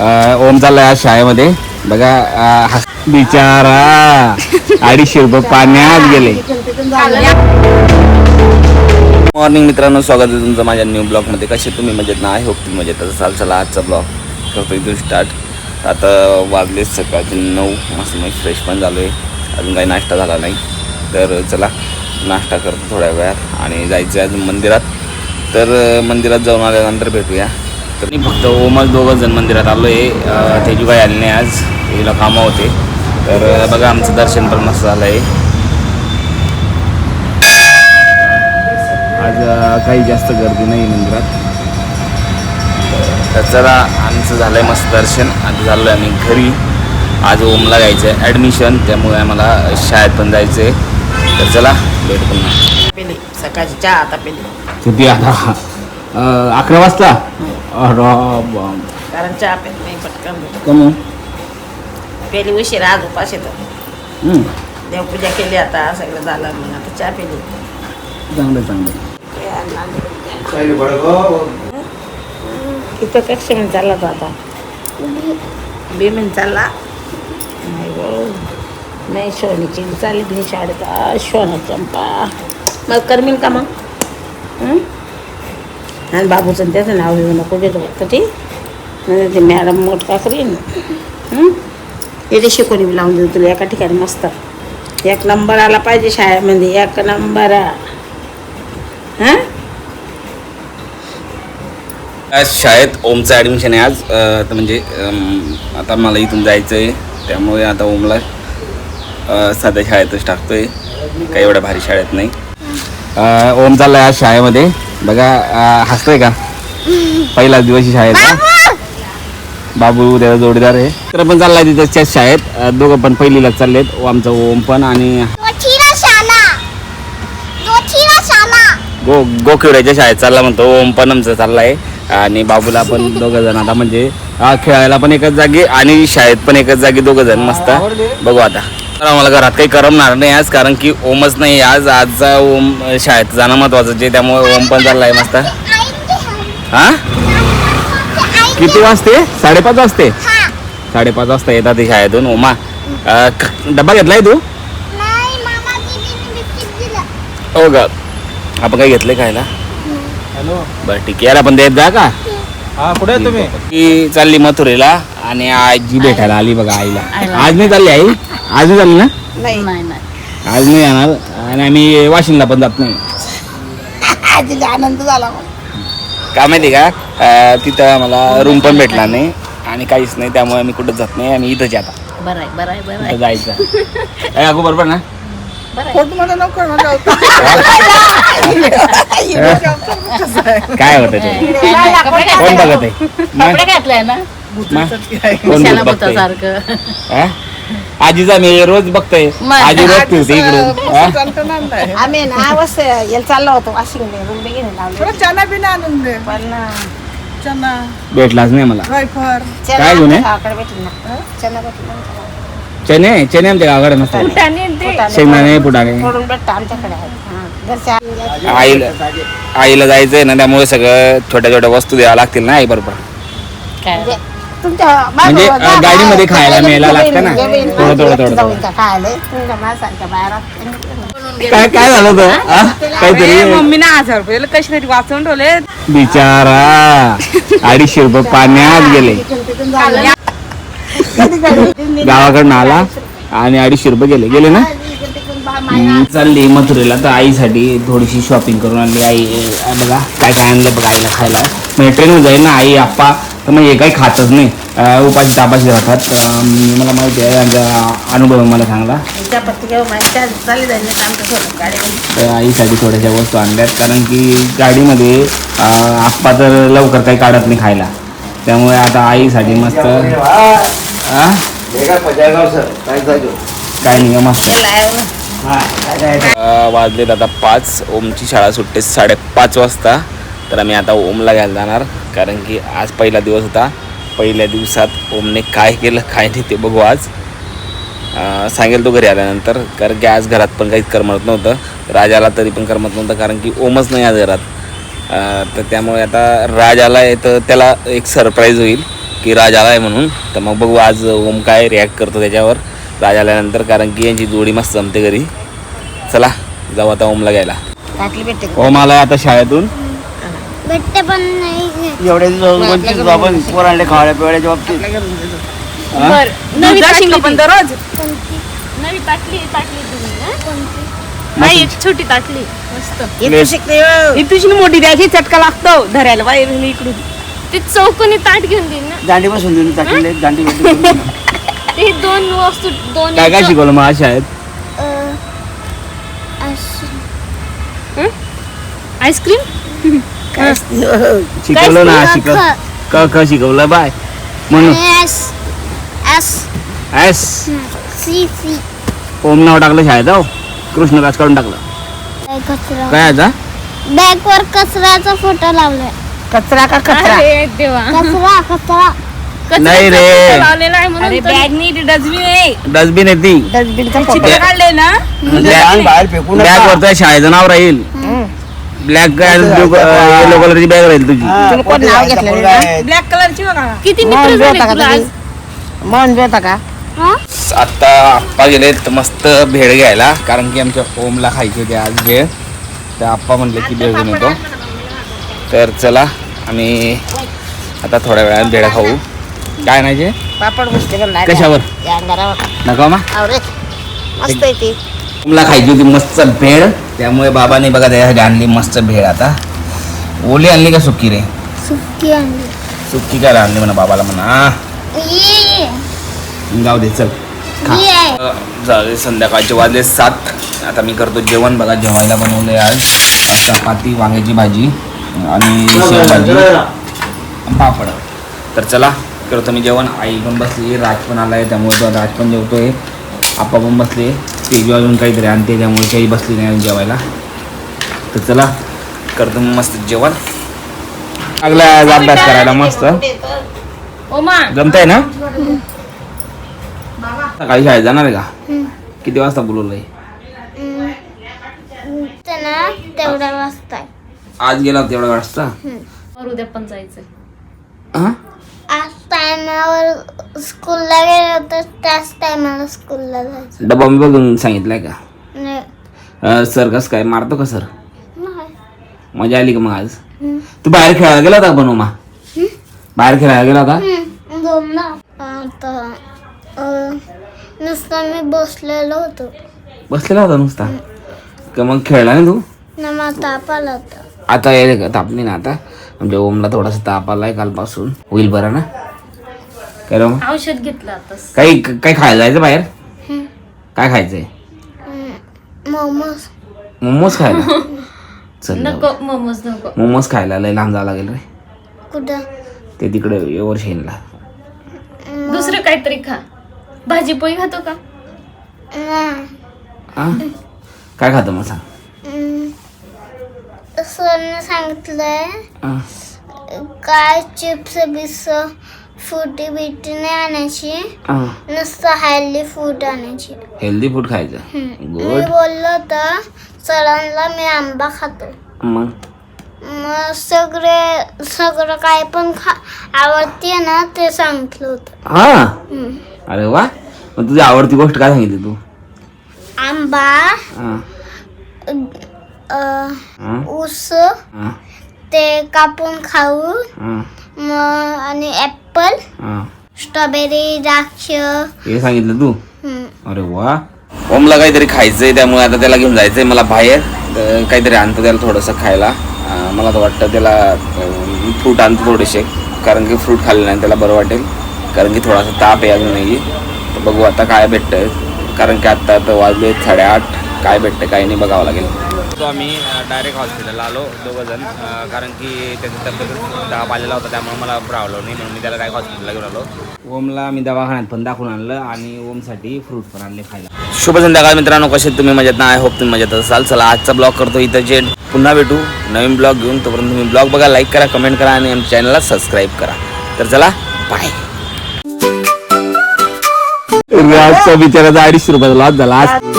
ओम चाललाय आज शाळेमध्ये. बघा अं, बिचारा. अडीचशे रुपये पाण्यात गेले. मॉर्निंग मित्रांनो स्वागत आहे तुमचं माझ्या न्यू ब्लॉगमध्ये कसे तुम्ही? मजेत ना? आय होप तुम्ही मजेत चाल चला आजचा ब्लॉग करतो इथून स्टार्ट आता वाजले सकाळचे नऊ. मस्त मी फ्रेश पण झालो आहे अजून काही नाश्ता झाला नाही. तर चला नाश्ता करतो थोड्या वेळात. आणि जायचं आहे अजून मंदिरात. तर मंदिरात जाऊन आल्यानंतर भेटूया. तर मी फक्त ओमच दोघं जण मंदिरात आलो आहे तेजू काही आले नाही आज. हिला कामं होते. तर बघा आमचं दर्शन पण मस्त झालं आहे आज काही जास्त गर्दी नाही मंदिरात. तर चला आमचं झालं आहे मस्त दर्शन. आता झालो आहे आम्ही घरी. आज ओमला जायचं आहे ॲडमिशन त्यामुळे आम्हाला शाळेत पण जायचं आहे तर चला भेट पुन्हा. पेली. सकाळची चहा आता पेली. किती आता. अकरा वाजता? अरे बाप. कारण चहा पेत नाही पटकन कमी. पेली उशीर आज उपास येतो हं, देवपूजा केली आता सगळं झालं मग आता चहा पेली. चांगलं चांगलं. इथं कक्ष म्हणून चालला तो आता. बी चालला. नाही गो. नाही शोनीची चालली तुम्ही शाळेत. आ, शोना चंपा. मग करमील का मग? हं? आणि बाबूचं त्याचं नाव घेऊ नको देतो फक्त ते. ते मॅडम मोठ करीन हं? इथे शिकवणी लावून देऊ तुला एका ठिकाणी मस्त. एक नंबर आला पाहिजे शाळेमध्ये म्हणजे एक नंबर. हां? आज शाळेत ओमचं ॲडमिशन आहे आज. तर म्हणजे आता मला इथून जायचं आहे त्यामुळे आता ओमला साध्या शाळेतच टाकतो आहे काही एवढ्या भारी शाळेत नाही. ओम चाललाय आज शाळेमध्ये. बघा हसतोय का? पहिलाच दिवशी शाळेत बाबू त्याचा जोडीदार आहे. तर पण चाललाय तिथं शाळेत. दोघं पण पहिलीला चाललेत. ओ आमचा ओम पण आणि गो गोखिवड्याच्या शाळेत चालला म्हणतो. ओम पण आमचं चाललाय. आणि बाबूला पण दोघं जण आता म्हणजे खेळायला पण एकच जागी आणि शाळेत पण एकच जागी दोघं जण मस्त. बघू आता. तर आम्हाला घरात काही करमणार नाही आज कारण की ओमच नाही आज. आजचा ओम शाळेत जाणं महत्वाचं आहे त्यामुळे ओम पण चाललाय मस्त. हा? किती वाजते? साडेपाच वाजते? साडेपाच वाजता येतात ते शाळेतून. ओमा डब्बा घेतलाय तू? हो का आपण काय घेतलंय खायला? बरं ठीक आहे. यार आपण देत जा का? हा कुठे आहे तुम्ही? ती चालली मथुरेला आणि आजी भेटायला आली बघा आईला. आज नाही चालली आई? आज नाही चालली ना? नाही. नाही नाही. आज नाही येणार आणि आम्ही वाशिमला पण जात नाही. आजीला आनंद झाला का माहिती का? अं, तिथं मला रूम पण भेटला नाही आणि काहीच नाही त्यामुळे आम्ही कुठं जात नाही आम्ही इथंच आता. बरं आहे बरं आहे बरं इथं जायचं. ए, अगो बरोबर ना? काय होतं ते? कोण बघत आहे? मग? कपडे घातलाय ना? कोण बघतंय? सारखं हा? आजीचा मी रोज बघतोय. आजी रोज फिरते इकडून. हा? आम्ही ना वस याला चाललो होतो वाशिंग लावले चना बिना आणून दे. पण चना. भेटलाच नाही मला. वायफर चना काय गुन्हे? आमच्या गावाकडे भेटेल ना चना भेटेल ना चने चने आमच्या गावाकडे नसतात फुटाणे शेंगदाणे फुटाणे फोडून भेटतं आमच्याकडे आहे. हा. घरच्या आईला आईला जायचंय ना त्यामुळे सगळं छोट्या छोट्या वस्तू द्यावं लागतील ना आई बरोबर. काय? तुमच्या म्हणजे, मागं अं, गाडीमध्ये खायला मिळायला लागतं ना. जेवण- थोडं- थोडं- थोडं- जाऊन त्या खायला. तुमच्या माणसांच्या बाहेर असतील. काय काय झालं होतं? हा? काहीतरी मम्मीने हजार रुपये कशी तरी वाचवून ठेवले. बिचारा. अडीचशे रुपये पाण्यात गेले. गावाकडनं आला आणि अडीचशे रुपये गेले. गेले ना? चालली मथुरेला. तर आईसाठी थोडीशी शॉपिंग करून आणली. आई बघा काय काय आणलं बघा आईला खायला. म्हणजे ट्रेनवर जाईल ना आई आप्पा. तर मग हे काही खातच नाही. उपाशी तापाशी राहतात. मला माहिती आहे त्यांचा अनुभव मला सांगला तर आईसाठी थोड्याशा वस्तू आणल्यात. कारण की गाडीमध्ये आप्पा तर लवकर काही काढत नाही खायला. त्यामुळे आता आईसाठी मस्त काय नाही मस्त. त्याला आहे ना. अ, वाजलेत आता पाच. ओमची शाळा सुटते साडेपाच वाजता. तर आम्ही आता ओमला घ्यायला जाणार. कारण की आज पहिला दिवस होता. पहिल्या दिवसात ओमने काय केलं काय नाही ते बघू आज. सांगेल तो घरी आल्यानंतर. कारण की आज घरात पण काहीच करमत नव्हतं. राजाला तरी पण करमत नव्हतं कारण की ओमच नाही आज घरात. अ, तर त्यामुळे आता राज आला आहे तर त्याला एक सरप्राईज होईल. की राज आला आहे म्हणून. तर मग बघू आज ओम काय रिॲक्ट करतो त्याच्यावर. राज आल्यानंतर कारण की यांची जोडी मस्त जमते घरी. चला जाऊ आता ओमला घ्यायला. ताटली भेटते का? ओम आला आता शाळेतून. भेटते पण नाही घेत. एवढे दिवस वंचित आपण पोरांना खावड्या पिवड्याच्या बाबतीत. बर नवी जाशील का पण दररोज? नवी तुम्ही नाही एक छोटी ताटली मस्त. इथं शिकते तुझी मोठी द्यायची चटका लागतो. धरायला बाहेर इकडून. ते चौकोनी ताट घेऊन देईन ना. दांडी बसून देऊन टाकले दांडी ते दोन वस्तू दोन काय काय शिकवलं मग अशी आईस्क्रीम. असते हो. शिकवलं ना. शिकव क क शिकवलं बाय. म्हणून S S. S. C C. Om नाव टाकलं शाळेत हो. कृष्ण काच काढून टाकलं. काय आता बॅग वर कचऱ्याचा फोटो लावलाय. कचरा का कचरा? अरे देवा. कचरा कचरा. नाही रे. कचऱ्याचा लावलेला आहे म्हणून अरे तर- बॅग नाही डस्टबिन आहे. डस्टबिन आहे ती. चित्र काढले ना? लहान बाहेर फेकू बॅग नका. वरतं शाळेचं नाव राहील. ब्लॅक येलो कलरची बॅग राहील तुझी. हा, कोण नाव घेतलं. ब्लॅक कलरची बघा. किती मन मित्र जोता झाले का तुला आज? तुम्ही मन जोता का? आता आप्पा गेलेत मस्त भेळ घ्यायला कारण की आमच्या ओमला खायची होती आज भेळ. तर आप्पा म्हणले की भेळ घेऊन येतो. तर चला आम्ही आता थोड्या वेळाने भेळ खाऊ. काय नाही पापड बसते पण नाही. कशावर? नका मा. आवरे मस्त ती. खायची होती मस्त भेळ त्यामुळे बाबाने बघा त्याच्यासाठी आणली मस्त भेळ आता. ओली आणली का सुक्की रे? सुकी आणली. सुक्की काय आणली म्हणा बाबाला म्हणा. गाव दे चल. झाले संध्याकाळचे वाजले सात. आता मी करतो जेवण. बघा जेवायला बनवले आज. चपाती वांग्याची भाजी. आणि शेवभाजी पापड. तर चला करतो मी जेवण. आई पण बसली राज पण आलाय त्यामुळे तो राज पण जेवतोय. आप्पा पण बसले तेजू अजून काहीतरी आणते त्यामुळे काही बसली नाही अजून जेवायला. तर चला करतो मी मस्त जेवण. लागला आज अभ्यास करायला मस्त. ओमा. जमताय ना? सकाळी शाळेत जाणार आहे का? किती वाजता बोलवलंय? तेवढा वाजताय. आज गेला होता तेवढ्या वाजता? और उद्या पण जायचंय. हा? आज टायमावर स्कूलला गेलो तर त्याच टायमाला स्कूलला जायचं. डबा मी बघून सांगितलंय का? नाही. अं, सर कसं काय? मारतो का सर? नाही. मजा आली का मग आज. तू बाहेर खेळायला गेला होता बनोमा? बाहेर खेळायला गेला होता? हम्म, दोनदा आता अं, नुसतं मी बसलेलो होतो. बसलेला होता नुसता? का मग खेळला ना तू? ना मला ताप आला होता. आता येईल का ताप नाही ना आता. म्हणजे ओमला थोडासा ताप आलाय कालपासून. होईल बरं ना? काय रे मग औषध घेतलं काही काही खायला जायचं बाहेर. काय खायचंय? मोमोज. मोमोज खायला? चल. नको मोमोज नको. मोमोज खायला लय लांब जावं लागेल रे. कुठं? ते तिकडे येवर शेनला दुसरं काहीतरी खा. भाजी पोळी खातो का? नाही. काय खातो मग सांग. सरने सांगितलंय. काय चिप्स बिप्स फुटी बिटी नाही आणायची. नुसतं हेल्दी फूड आणायची हेल्दी फूड खायचं मी गुड बोललो तर सरांना मी आंबा खातो मग मग सगळे सगळं काय पण खा आवडते ना ते सांगितलं होतं हा हम्म. अरे वा मग तुझी आवडती गोष्ट काय सांगितली तू आंबा हा. अं. ऊस. ते कापून खाऊ. मग आणि ॲपल हा. स्ट्रॉबेरी द्राक्ष. हे सांगितलं तू. अरे वा. ओमला काहीतरी खायचंय त्यामुळे आता त्याला घेऊन जायचंय मला बाहेर. तर काहीतरी आणतो त्याला थोडंसं खायला. मला तर वाटतं त्याला फ्रूट आणतो थोडेसे. कारण की फ्रूट खाल्लं नाही त्याला बरं वाटेल. कारण की थोडासा ताप आहे अजूनही. तर बघू आता काय भेटतंय. कारण की आत्ता आता वाजले साडेआठ. काय भेटतं काही नाही बघावं लागेल. तो आम्ही डायरेक्ट हॉस्पिटलला आलो दोघं जण कारण की त्याची तब्येत ताप आलेला होता त्यामुळे मला रावलो नाही म्हणून मी त्याला डायरेक्ट हॉस्पिटलला घेऊन आलो. ओमला मी दवाखान्यात पण दाखवून आणलं आणि ओमसाठी फ्रूट पण आणले खायला. शुभ संध्याकाळ मित्रांनो कसे तुम्ही मजेत ना? आय होप तुम्ही मजेत असाल. चला आजचा ब्लॉग करतो इथं जे पुन्हा भेटू नवीन ब्लॉग घेऊन. तोपर्यंत तुम्ही ब्लॉग बघा लाईक करा कमेंट करा आणि आमच्या चॅनलला सबस्क्राईब करा. तर चला बाय आजचा बिचाराचा अडीचशे रुपयाचा लॉस झाला. आज